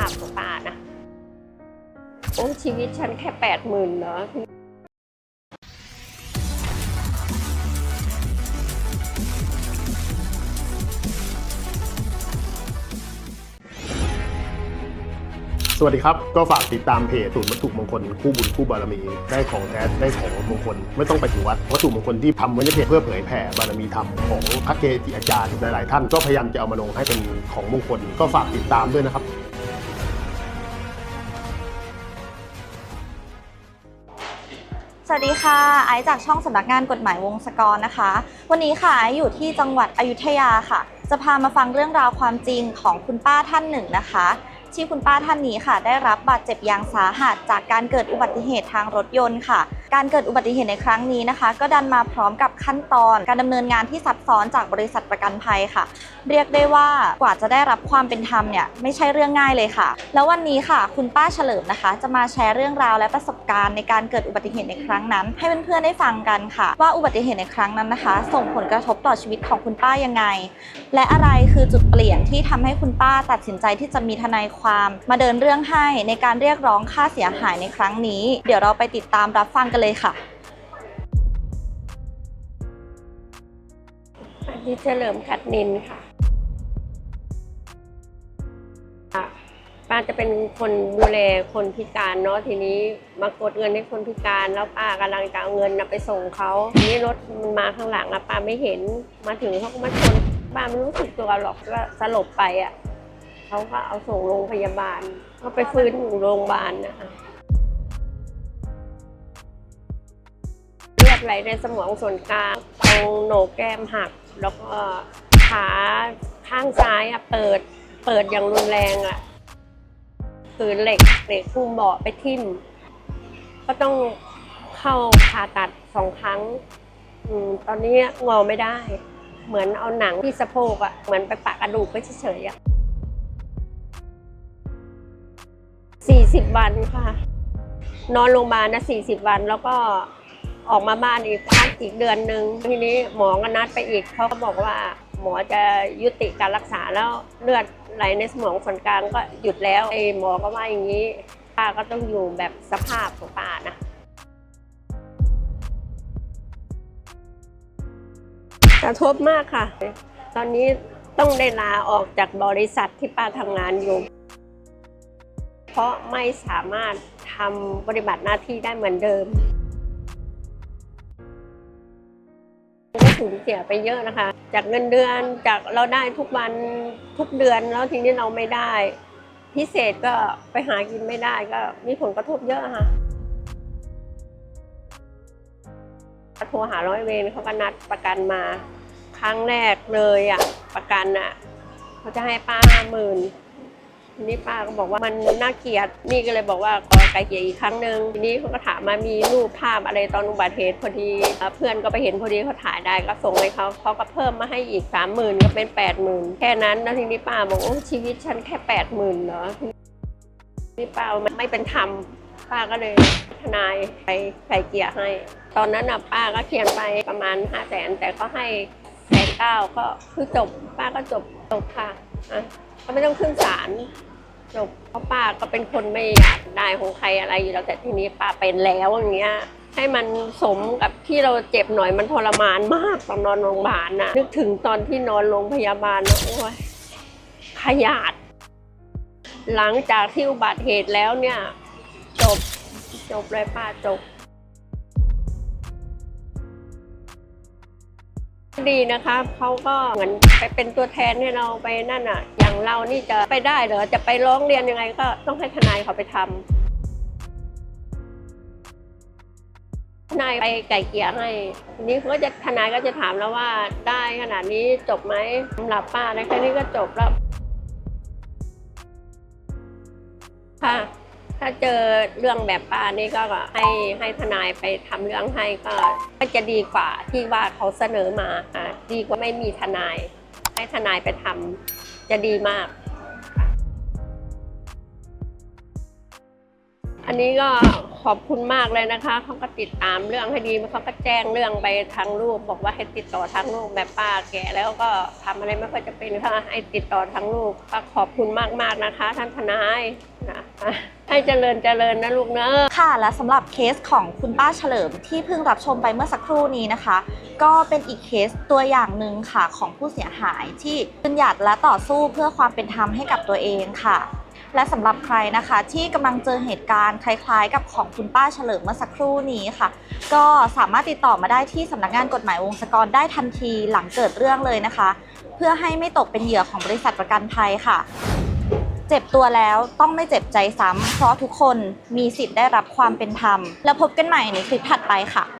าพของป้านะ โอ้ชีวิตฉันแค่แปดหมื่นเหรอสวัสดีครับ ก็ฝากติดตามเพจสูตรวัตถุมงคล คู่บุญคู่บารมี ได้ของแท้ได้ของมงคล ไม่ต้องไปถึงวัดวัตถุมงคลที่ทำไว้ในเพจเพื่อเผยแผ่บารมีธรรมของพระเกจิอาจารย์หลาย ๆ ท่านก็พยายามจะเอามาลงให้เป็นของมงคล ก็ฝากติดตามด้วยนะครับ สวัสดีค่ะ ไอซ์จากช่องสำนักงานกฎหมายวงศกรนะคะ วันนี้ค่ะไอซ์อยู่ที่จังหวัดอยุธยาค่ะ จะพามาฟังเรื่องราวความจริงของคุณป้าท่านหนึ่งนะคะ ที่คุณป้าท่านนี้ค่ะ ได้รับบาดเจ็บยางสาหัสจากการเกิดอุบัติเหตุทางรถยนต์ค่ะ การเกิดอุบัติเหตุในครั้งนี้นะคะ ก็ดันมาพร้อมกับขั้นตอนการดำเนินงานที่ซับซ้อนจากบริษัทประกันภัยค่ะ เรียกได้ว่ากว่าจะได้รับความเป็นธรรมเนี่ยไม่ใช่เรื่องง่ายเลยค่ะ แล้ววันนี้ค่ะ คุณป้าเฉลิมนะคะ จะมาแชร์เรื่องราวและประสบการณ์ในการเกิดอุบัติเหตุในครั้งนั้น ให้เพื่อนๆได้ฟังกันค่ะ ว่าอุบัติเหตุในครั้งนั้นนะคะ ส่งผลกระทบต่อชีวิตของคุณป้ายังไง และอะไรคือจุดเปลี่ยนที่ทำให้คุณป้าตัดสินใจที่จะมีทนายความ มาเดินเรื่องให้ในการเรียกร้องค่าเสียหายในครั้งนี้ เดี๋ยวเราไปติดตามรับฟังกันเลยค่ะอันนี้เฉลิมขัดนินค่ะป้าจะเป็นคนดูแลคนพิการเนาะทีนี้มากดเงินให้คนพิการแล้วป้ากำลังจะเอาเงินนะไปส่งเขาทีนี้รถมันมาข้างหลังอะป้าไม่เห็นมาถึงเขาก็มาชนป้าไม่รู้สึกตัวหรอกว่าสลบไปอะเขาก็เอาส่งโรงพยาบาลก็ไปฟื้นอยู่โรงพยาบาลนะคะ ไหลในสมองส่วนกลางตรงโหนกแก้มหัก แล้วก็ขาข้างซ้ายอะเปิด เปิดอย่างรุนแรงอะคือเหล็กเหล็กคุมเบาะไปทิ่ม ก็ต้องเข้าผ่าตัดสองครั้งอตอนนี้งอไม่ได้ เหมือนเอาหนังที่สะโพกอะเหมือนไปปะกระดูกไปเฉยๆอะสี่สิบวันค่ะ นอนโรงพยาบาลนะสี่สิบวันแล้วก็ ออกมาบ้านอีกพักอีกเดือนหนึ่งทีนี้หมอก็นัดไปอีกเขาก็บอกว่าหมอจะยุติการรักษาแล้วเลือดไหลในสมองส่วนกลางก็หยุดแล้วไอ้หมอก็ว่าอย่างนี้ป้าก็ต้องอยู่แบบสภาพของป้านะกระทบมากค่ะ ตอนนี้ต้องได้ลาออกจากบริษัทที่ป้าทำงานอยู่ เพราะไม่สามารถทำปฏิบัติหน้าที่ได้เหมือนเดิม สูญเสียไปเยอะนะคะ จากเงินเดือนจากเราได้ทุกวันทุกเดือนแล้วทีนี้เราไม่ได้ พิเศษก็ไปหากินไม่ได้ก็มีผลกระทบเยอะค่ะโทรหาร้อยเวรเขาก็นัดประกันมา ครั้งแรกเลยอะประกันอะเขาจะให้ป้าห้าหมื่น ทีนี้ป้าก็บอกว่ามันน่าเกลียด นี่ก็เลยบอกว่าขอไกลเกลี่ยอีกครั้งหนึ่งทีนี้เขาก็ถามมามีรูปภาพอะไรตอนอุบัติเหตุพอดีเพื่อนก็ไปเห็นพอดีเขาถ่ายได้ก็ส่งให้เขาเขาก็เพิ่มมาให้อีกสามหมื่นก็เป็นแปดหมื่นแค่นั้นแล้วทีนี้ป้าบอกโอ้ชีวิตฉันแค่แปดหมื่นเหรอนี่ป้ามันไม่เป็นธรรมป้าก็เลยทนายไปไกลเกลี่ยให้ ตอนนั้นน่ะป้าก็เคลียร์ไปประมาณห้าแสนแต่ก็ให้แสนเก้าก็คือจบป้าก็จบจบค่ะอะก็ไม่ต้องขึ้นศาล จบเพราะป้าก็เป็นคนไม่อยากได้ของใครอะไรอยู่แล้วแต่ทีนี้ป้าเป็นแล้วอย่างเงี้ย ให้มันสมกับที่เราเจ็บหน่อยมันทรมานมากตอนนอนโรงพยาบาลน่ะนึกถึงตอนที่นอนโรงพยาบาลนะโอ้ยขยาด หลังจากที่อุบัติเหตุแล้วเนี่ย จบจบเลยป้าจบ ดีนะคะเขาก็เหมือนไปเป็นตัวแทนให้เราไปนั่นอะ อย่างเรานี่จะไปได้เหรอจะไปร้องเรียนยังไงก็ต้องให้ทนายเขาไปทำทนายไปไก่เกลี่ยให้ทีนี้เขาก็จะทนายก็จะถามแล้วว่าได้ขนาดนี้จบไหมสำหรับป้าได้แค่นี้ก็จบแล้วค่ะ ถ้าเจอเรื่องแบบป้านี่ก็ให้ให้ทนายไปทำเรื่องให้ก็ก็จะดีกว่าที่ว่าเขาเสนอมาอะ ดีกว่าไม่มีทนาย ให้ทนายไปทำจะดีมาก อันนี้ก็ขอบคุณมากเลยนะคะเขาก็ติดตามเรื่องให้ดีเขาก็แจ้งเรื่องไปทางลูก บอกว่าให้ติดต่อทางลูกแบบป้าแก่แล้วก็ทำอะไรไม่ค่อยจะเป็นค่ะให้ติดต่อทางลูกก็ขอบคุณมากๆนะคะ ท่านทนาย ให้เจริญเจริญนะลูกเนอะค่ะ และสำหรับเคสของคุณป้าเฉลิมที่เพิ่งรับชมไปเมื่อสักครู่นี้นะคะ ก็เป็นอีกเคสตัวอย่างหนึ่งค่ะของผู้เสียหายที่ยืนหยัดและต่อสู้เพื่อความเป็นธรรมให้กับตัวเองค่ะ และสำหรับใครนะคะ ที่กำลังเจอเหตุการณ์คล้าย ๆ กับของคุณป้าเฉลิมเมื่อสักครู่นี้ค่ะ ก็สามารถติดต่อมาได้ที่สำนักงานกฎหมายวงศกรได้ทันทีหลังเกิดเรื่องเลยนะคะ เพื่อให้ไม่ตกเป็นเหยื่อของบริษัทประกันภัยค่ะ เจ็บตัวแล้วต้องไม่เจ็บใจซ้ำเพราะทุกคนมีสิทธิ์ได้รับความเป็นธรรม แล้วพบกันใหม่ในคลิปถัดไปค่ะ